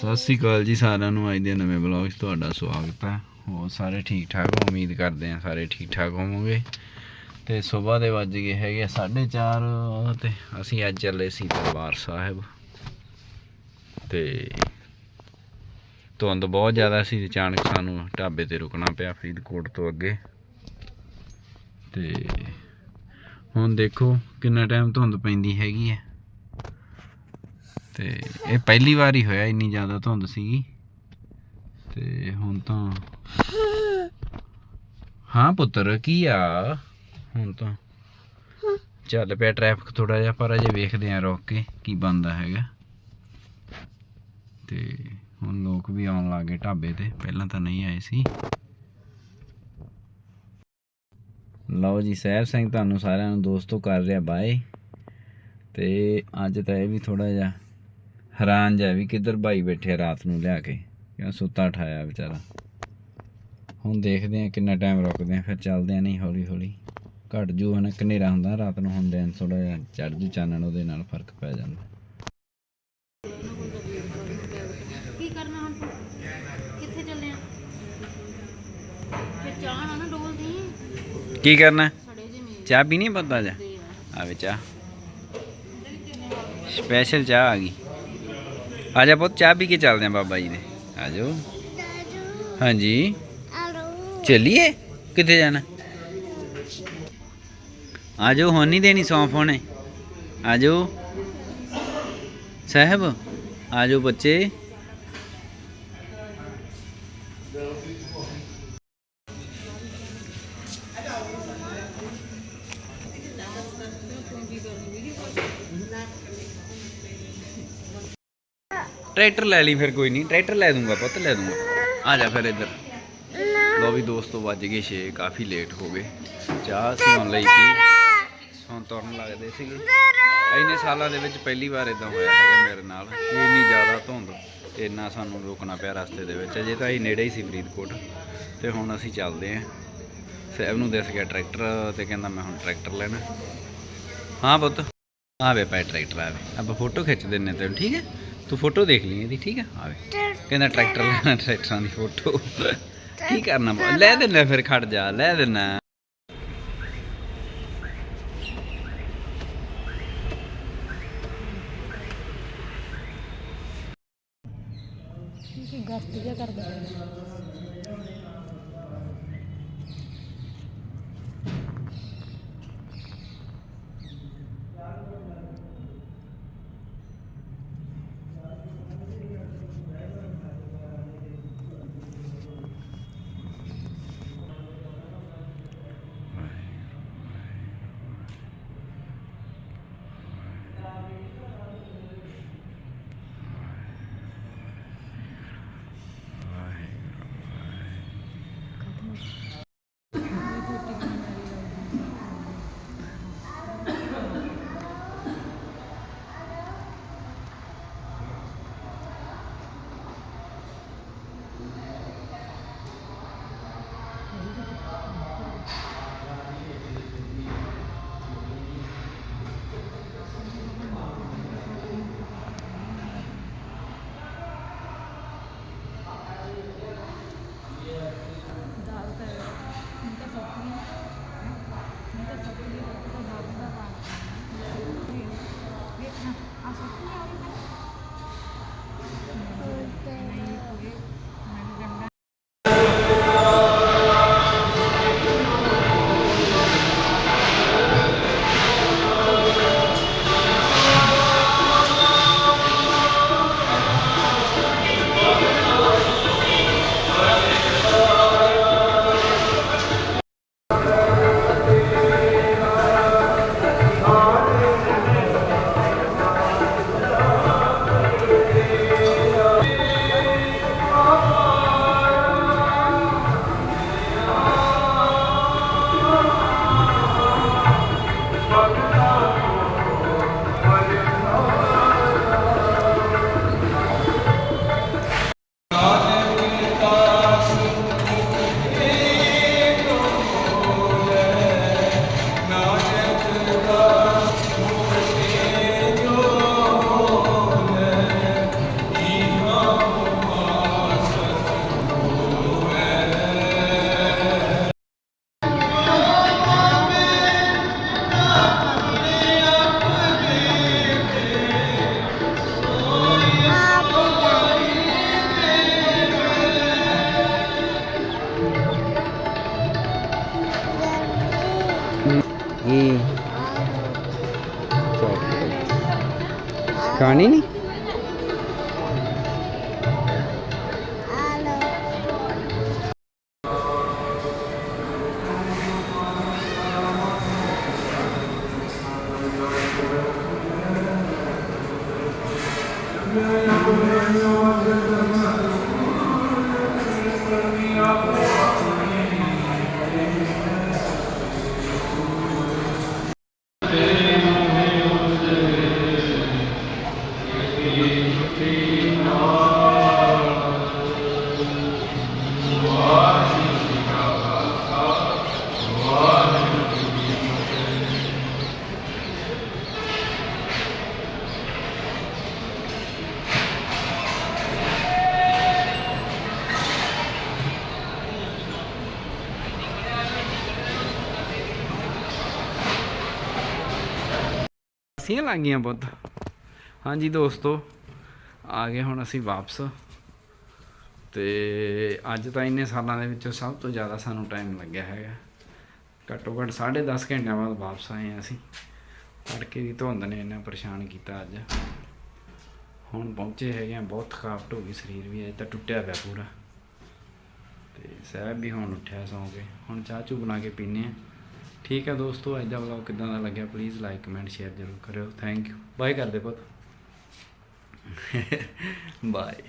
ਸਤਿ ਸ੍ਰੀ ਅਕਾਲ ਜੀ ਸਾਰਿਆਂ ਨੂੰ, ਅੱਜ ਦੇ ਨਵੇਂ ਬਲੌਗ 'ਚ ਤੁਹਾਡਾ ਸਵਾਗਤ ਹੈ। ਹੋਰ ਸਾਰੇ ਠੀਕ ਠਾਕ ਹੋ? ਉਮੀਦ ਕਰਦੇ ਹਾਂ ਸਾਰੇ ਠੀਕ ਠਾਕ ਹੋਵੋਗੇ। ਤੇ ਸਵੇਰ ਦੇ ਵੱਜ ਗਏ ਹੈਗੇ 4:30 ਤੇ ਅਸੀਂ ਅੱਜ ਚੱਲੇ ਸੀ ਦਰਬਾਰ ਸਾਹਿਬ। ਤੇ ਧੁੰਦ ਬਹੁਤ ਜ਼ਿਆਦਾ ਸੀ, ਅਚਾਨਕ ਸਾਨੂੰ ਢਾਬੇ ਤੇ ਰੁਕਣਾ ਪਿਆ ਫਰੀਦਕੋਟ ਤੋਂ ਅੱਗੇ। ਤੇ ਹੁਣ ਦੇਖੋ ਕਿੰਨਾ ਟਾਈਮ ਧੁੰਦ ਪੈਂਦੀ ਹੈਗੀ ਹੈ। ਤੇ ਇਹ ਪਹਿਲੀ ਵਾਰ ਹੀ ਹੋਇਆ ਇੰਨੀ ਜ਼ਿਆਦਾ ਧੁੰਦ ਸੀਗੀ। ਤੇ ਹੁਣ ਤਾਂ ਹਾਂ ਪੁੱਤਰ, ਕੀ ਆ? ਹੁਣ ਤਾਂ ਚੱਲ ਪਿਆ ਟ੍ਰੈਫਿਕ ਥੋੜਾ ਜਿਹਾ, ਪਰ ਅਜੇ ਵੇਖਦੇ ਆ ਰੋਕ ਕੇ ਕੀ ਬੰਦਾ ਹੈਗਾ। ਤੇ ਹੁਣ ਲੋਕ ਵੀ ਆਉਣ ਲੱਗੇ ਢਾਬੇ ਤੇ, ਪਹਿਲਾਂ ਤਾਂ ਨਹੀਂ ਆਏ ਸੀ। ਲਓ ਜੀ, ਸਹਿਬ ਸਿੰਘ ਤੁਹਾਨੂੰ ਸਾਰਿਆਂ ਨੂੰ ਦੋਸਤੋ ਕਰ ਰਿਹਾ ਬਾਏ। ਤੇ ਅੱਜ ਤਾਂ ਇਹ ਵੀ ਥੋੜਾ ਜਿਹਾ ਹੈਰਾਨ ਜਿਹਾ ਵੀ ਕਿੱਧਰ ਭਾਈ ਬੈਠੇ ਰਾਤ ਨੂੰ ਲਿਆ ਕੇ। ਕਿਉਂ ਸੁੱਤਾ ਠਾਇਆ ਵਿਚਾਰਾ। ਹੁਣ ਦੇਖਦੇ ਆ ਕਿੰਨਾ ਟਾਈਮ ਰੁਕਦੇ ਆ ਫਿਰ ਚੱਲਦੇ ਆ ਨਹੀਂ ਹੌਲੀ ਹੌਲੀ ਘਟ ਜੂ ਹਨਾ ਕਨੇਰਾ ਹੁੰਦਾ ਰਾਤ ਨੂੰ ਹੁੰਦੇ ਆ ਥੋੜਾ ਜਿਹਾ ਚੜ ਜੂ ਚਾਨਣ ਉਹਦੇ ਨਾਲ ਫ਼ਰਕ ਪੈ ਜਾਂਦਾ। ਕੀ ਕਰਨਾ ਹੁਣ ਤੂੰ? ਕਿੱਥੇ ਚੱਲੇ ਆ? ਫਿਰ ਚਾਹ ਨਾ ਨਾ ਡੋਲਦੀ। ਕੀ ਕਰਨਾ? ਸੜੇ ਜੇ ਮੇਰੇ ਚਾਹ ਪੀਣੀ ਪਤਾ ਜਾ ਆਵੇ ਚਾਹ। ਸਪੈਸ਼ਲ ਚਾਹ ਆ ਗਈ। ਆ ਜਾ ਪੁੱਤ, ਚਾਹ ਪੀ ਕੇ ਚੱਲਦੇ ਆ ਬਾਬਾ ਜੀ ਦੇ। ਆ ਜਾਓ ਹਾਂਜੀ। ਚੱਲੀਏ? ਕਿੱਥੇ ਜਾਣਾ? ਆ ਜਾਓ ਹੁਣ ਨਹੀਂ ਦੇਣੀ ਸੌਂਫ ਹੋਣੇ। ਆ ਜਾਓ ਸਾਹਿਬ ਆ ਜਾਓ ਬੱਚੇ। ਟਰੈਕਟਰ ਲੈ ਲਈ ਫਿਰ ਕੋਈ ਨਹੀਂ, ਟਰੈਕਟਰ ਲੈ ਦੂੰਗਾ ਪੁੱਤ, ਲੈ ਦੂੰਗਾ। ਆ ਜਾ ਫਿਰ ਇੱਧਰ। ਲੋ ਵੀ ਦੋਸਤੋ ਵੱਜ ਗਏ 6 ਕਾਫੀ ਲੇਟ ਹੋ ਗਏ। ਚਾਹ ਅਸੀਂ ਹੁਣ ਲਈ ਸੀ। ਹੁਣ ਤੁਰਨ ਲੱਗਦੇ ਸੀਗੇ। ਇੰਨੇ ਸਾਲਾਂ ਦੇ ਵਿੱਚ ਪਹਿਲੀ ਵਾਰ ਇਦਾਂ ਹੋਇਆ ਹੈਗਾ ਮੇਰੇ ਨਾਲ। ਕਿ ਇੰਨੀ ਜ਼ਿਆਦਾ ਧੁੰਦ ਤੇ ਇੰਨਾ ਸਾਨੂੰ ਰੋਕਣਾ ਪਿਆ ਰਸਤੇ ਦੇ ਵਿੱਚ। ਅਜੇ ਤਾਂ ਅਸੀਂ ਨੇੜੇ ਹੀ ਸੀ ਫਰੀਦਕੋਟ। ਤੇ ਹੁਣ ਅਸੀਂ ਚੱਲਦੇ ਆਂ ਸਾਹਿਬ ਨੂੰ ਦਿਸ ਗਿਆ ਟਰੈਕਟਰ ਤੇ ਕਹਿੰਦਾ ਮੈਂ ਹੁਣ ਟਰੈਕਟਰ ਲੈਣਾ। ਹਾਂ ਪੁੱਤ। ਆਵੇ ਪੈ ਟਰੈਕਟਰ ਆਵੇ ਆਪਾਂ ਫੋਟੋ ਖਿੱਚ ਦਿੰਨੇ ਤੈਨੂੰ, ਠੀਕ ਹੈ? ਤੂੰ ਫੋਟੋ ਦੇਖ ਲਈ ਇਹਦੀ, ਠੀਕ ਹੈ ਆਵੇ। ਕਹਿੰਦਾ ਟਰੈਕਟਰ ਲੈਣਾ, ਟਰੈਕਟਰਾਂ ਦੀ ਫੋਟੋ। ਕੀ ਕਰਨਾ ਲੈ ਦੇਣਾ ਫਿਰ ਖੜ ਜਾ, ਲੈ ਦੇਣਾ ਕੀ ਜਿਹਾ ਕਰਦਾ પાણી ની Halo. yeah. ਲੱਗ ਗਈਆਂ ਬਹੁਤ ਹਾਂਜੀ ਦੋਸਤੋ, ਆ ਗਏ ਹੁਣ ਅਸੀਂ ਵਾਪਸ। ਤੇ ਅੱਜ ਤਾਂ ਇੰਨੇ ਸਾਲਾਂ ਦੇ ਵਿੱਚੋਂ ਸਭ ਤੋਂ ਜ਼ਿਆਦਾ ਸਾਨੂੰ ਟਾਈਮ ਲੱਗਿਆ ਹੈਗਾ। ਘੱਟੋ ਘੱਟ 10.5 ਘੰਟਿਆਂ ਬਾਅਦ ਵਾਪਸ ਆਏ ਹਾਂ ਅਸੀਂ। ਤੜਕੇ ਦੀ ਧੁੰਦ ਨੇ ਇੰਨਾ ਪਰੇਸ਼ਾਨ ਕੀਤਾ ਅੱਜ। ਹੁਣ ਪਹੁੰਚੇ ਹੈਗੇ ਆ ਬਹੁਤ ਥਕਾਵਟ ਹੋ ਗਈ ਸਰੀਰ ਵੀ, ਅਜੇ ਤਾਂ ਟੁੱਟਿਆ ਪਿਆ ਪੂਰਾ। ਤੇ ਸਾਹਿਬ ਵੀ ਹੁਣ ਉੱਠਿਆ ਸੌਂ ਕੇ। ਹੁਣ ਚਾਹ ਚੂ ਬਣਾ ਕੇ ਪੀਨੇ ਆ ਠੀਕ ਹੈ ਦੋਸਤੋ, ਅੱਜ ਦਾ ਵਲੌਗ ਕਿਦਾਂ ਦਾ ਲੱਗਿਆ? ਪਲੀਜ਼ ਲਾਈਕ ਕਮੈਂਟ ਸ਼ੇਅਰ ਜ਼ਰੂਰ ਕਰਿਓ। ਥੈਂਕ ਯੂ ਬਾਏ ਕਰਦੇ ਪੁੱਤ। ਬਾਏ